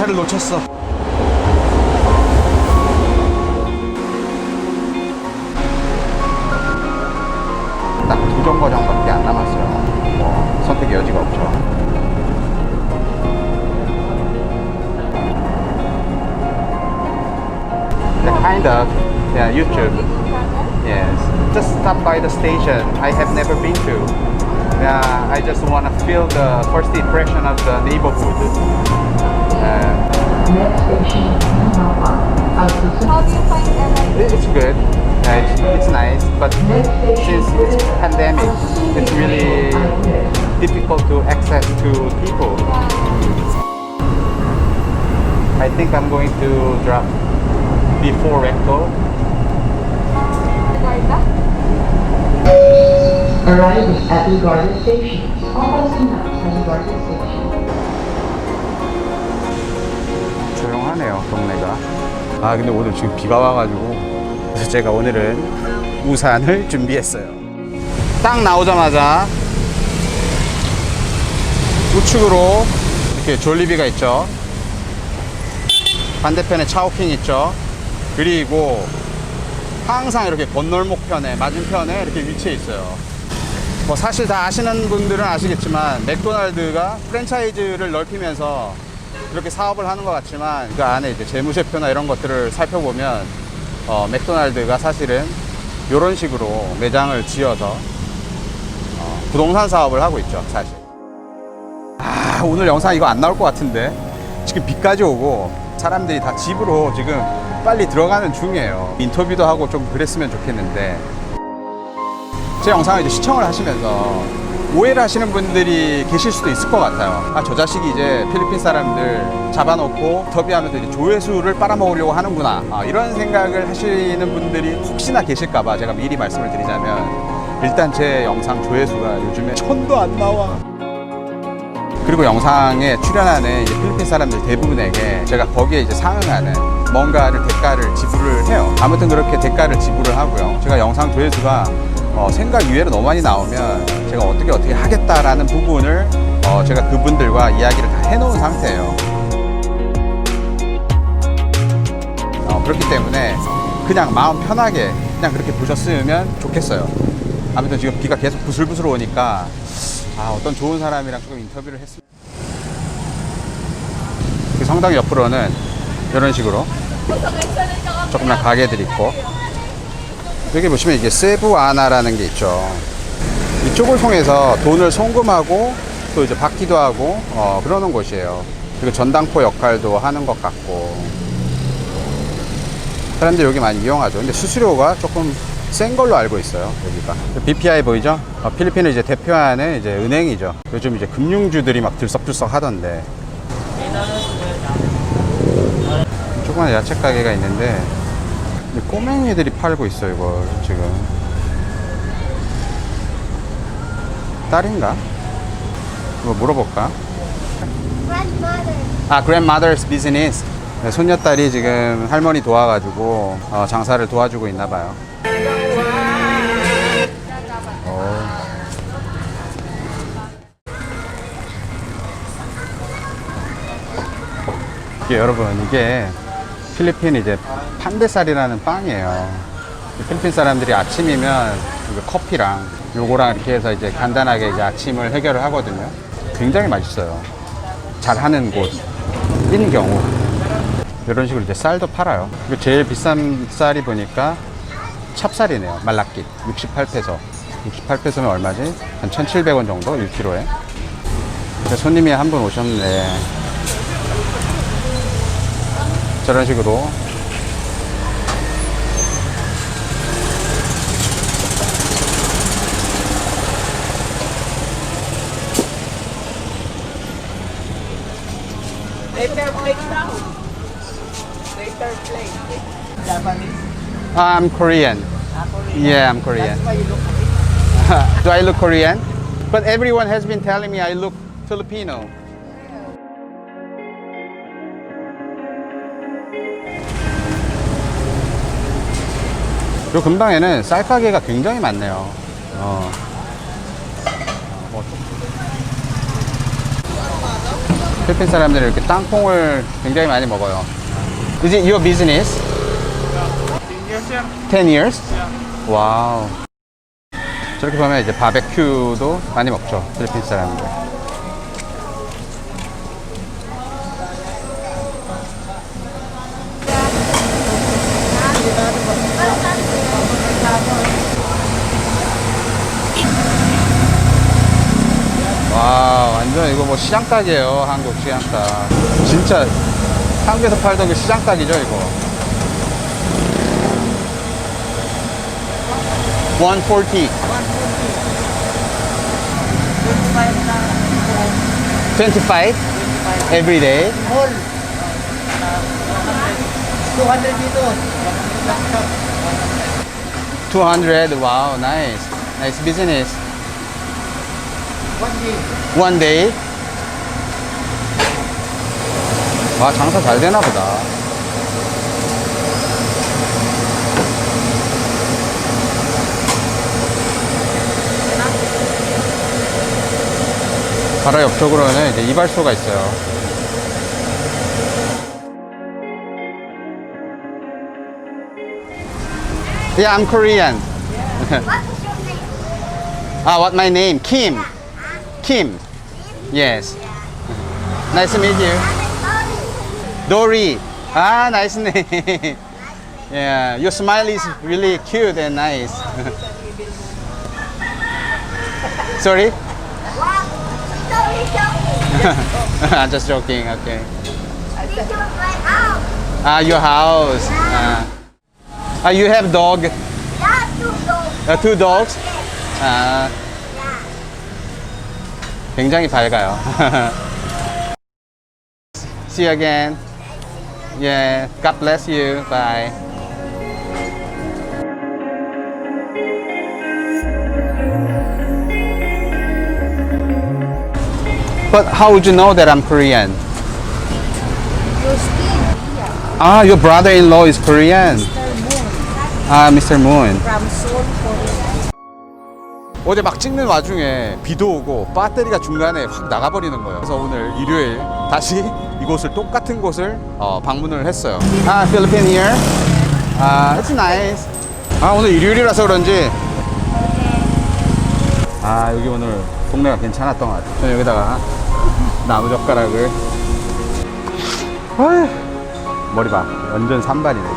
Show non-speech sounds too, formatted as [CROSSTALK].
아, 기차를 놓쳤어. 딱 두 정거장밖에 안 남았어요. 뭐 선택의 여지가 없죠. Kind of. Yeah, YouTube. Yes. Just stop by the station. I have never been to. Yeah, I just want to feel the first impression of the neighborhood. Difficult to access to people. I think I'm going to drop before Recto. Arriving at the Garden Station. Almost enough at the Garden Station. 조용하네요 동네가 아 근데 오늘 지금 비가 와가지고 그래서 제가 오늘은 우산을 준비했어요 딱 나오자마자 우측으로 이렇게 졸리비가 있죠. 반대편에 차오킹 있죠. 그리고 항상 이렇게 건널목 편에 맞은편에 이렇게 위치해 있어요. 뭐 사실 다 아시는 분들은 아시겠지만 맥도날드가 프랜차이즈를 넓히면서 이렇게 사업을 하는 것 같지만 그 안에 이제 재무제표나 이런 것들을 살펴보면 어, 맥도날드가 사실은 이런 식으로 매장을 지어서 어, 부동산 사업을 하고 있죠 사실 아 오늘 영상 이거 안 나올 것 같은데 지금 비까지 오고 사람들이 다 집으로 지금 빨리 들어가는 중이에요 인터뷰도 하고 좀 그랬으면 좋겠는데 제 영상을 이제 시청을 하시면서 오해를 하시는 분들이 계실 수도 있을 것 같아요. 아, 저 자식이 이제 필리핀 사람들 잡아놓고 터비하면서 이제 조회수를 빨아먹으려고 하는구나. 아, 이런 생각을 하시는 분들이 혹시나 계실까봐 제가 미리 말씀을 드리자면 일단 제 영상 조회수가 요즘에 천도 안 나와. 그리고 영상에 출연하는 필리핀 사람들 대부분에게 제가 거기에 이제 상응하는 뭔가를 대가를 지불을 해요. 아무튼 그렇게 대가를 지불을 하고요. 제가 영상 조회수가 어, 생각 이외로 너무 많이 나오면 제가 어떻게 어떻게 하겠다라는 부분을 어, 제가 그분들과 이야기를 다 해놓은 상태예요. 어, 그렇기 때문에 그냥 마음 편하게 그냥 그렇게 보셨으면 좋겠어요. 아무튼 지금 비가 계속 부슬부슬 오니까 아, 어떤 좋은 사람이랑 조금 인터뷰를. 그 성당 옆으로는 이런 식으로 조그만 가게들이 있고 여기 보시면 이게 세부아나라는 게 있죠. 이쪽을 통해서 돈을 송금하고 또 이제 받기도 하고 어, 그러는 곳이에요. 그리고 전당포 역할도 하는 것 같고 사람들이 여기 많이 이용하죠. 근데 수수료가 조금 센 걸로 알고 있어요. 여기가 BPI 보이죠? 어, 필리핀을 이제 대표하는 이제 은행이죠. 요즘 이제 금융주들이 막 들썩들썩 하던데 조그만 야채 가게가 있는데 이 꼬맹이들이 팔고 있어 이걸 지금 딸인가? 이거 물어볼까? Grandmother. 아, grandmother's business. 네, 손녀딸이 지금 할머니 도와가지고 어, 장사를 도와주고 있나 봐요. 어. 여러분 이게 필리핀 이제 판데살이라는 빵이에요. 이 필리핀 사람들이 아침이면 이거 커피랑 요거랑 이렇게 해서 이제 간단하게 이제 아침을 해결을 하거든요. 굉장히 맛있어요. 잘하는 곳인 경우 이런 식으로 이제 쌀도 팔아요. 그리고 제일 비싼 쌀이 보니까 찹쌀이네요. 말라끼 68페소. 68페소면 얼마지? 한 1,700원 정도 1kg에. 손님이 한 분 오셨네. 저런 식으로 They serve plate now. They serve plate. Japanese. I'm Korean. Ah, Korean. Yeah, I'm Korean. That's [LAUGHS] why you look Do I look Korean? But everyone has been telling me I look Filipino. 요 근방에는 쌀 가게가 굉장히 많네요. 어. 필리핀 사람들이 이렇게 땅콩을 굉장히 많이 먹어요. Is it your business? Yes, sir. 10 years? 와우. 저렇게 보면 이제 바베큐도 많이 먹죠. 필리핀 사람들. 와, 완전 이거 뭐 시장닭이에요. 한국 시장닭. 진짜 한국에서 팔던 그 시장닭이죠, 이거. 140. 25 every day. 200 dito. 200. Wow, nice. Nice business. One day. 와, 장사 잘 되나 보다. 바로 옆쪽으로는 이제 이발소가 있어요. Yeah, I'm Korean. What is your name? Ah, what my name? Kim. Kim. Yes. Nice to meet you. Dory. Ah, nice [LAUGHS] name. yeah, your smile is really cute and nice. [LAUGHS] Sorry? Wow. Totally joking. I'm just joking. Okay. This is my house. Ah, your house. Ah, ah you have dog. Yeah, two dogs. Uh, two dogs. Yes. 아, Yeah. 굉장히 밝아요. [LAUGHS] See you again. Yeah, God bless you. Bye. But how would you know that I'm Korean? Your skin. Ah, your brother-in-law is Korean. Ah, Mr. Moon. From Seoul, Korea. 어제 막 찍는 와중에 비도 오고 배터리가 중간에 확 나가버리는 거예요. 그래서 오늘 일요일 다시 [LAUGHS] 이곳을 똑같은 곳을 어, 방문을 했어요. 아, 필리핀 here. 아, it's nice. 아, 오늘 일요일이라서 그런지 아, 여기 오늘 동네가 괜찮았던 것 같아요. 저는 여기다가 나무 젓가락을 어휴, 머리 봐. 완전 산발이네.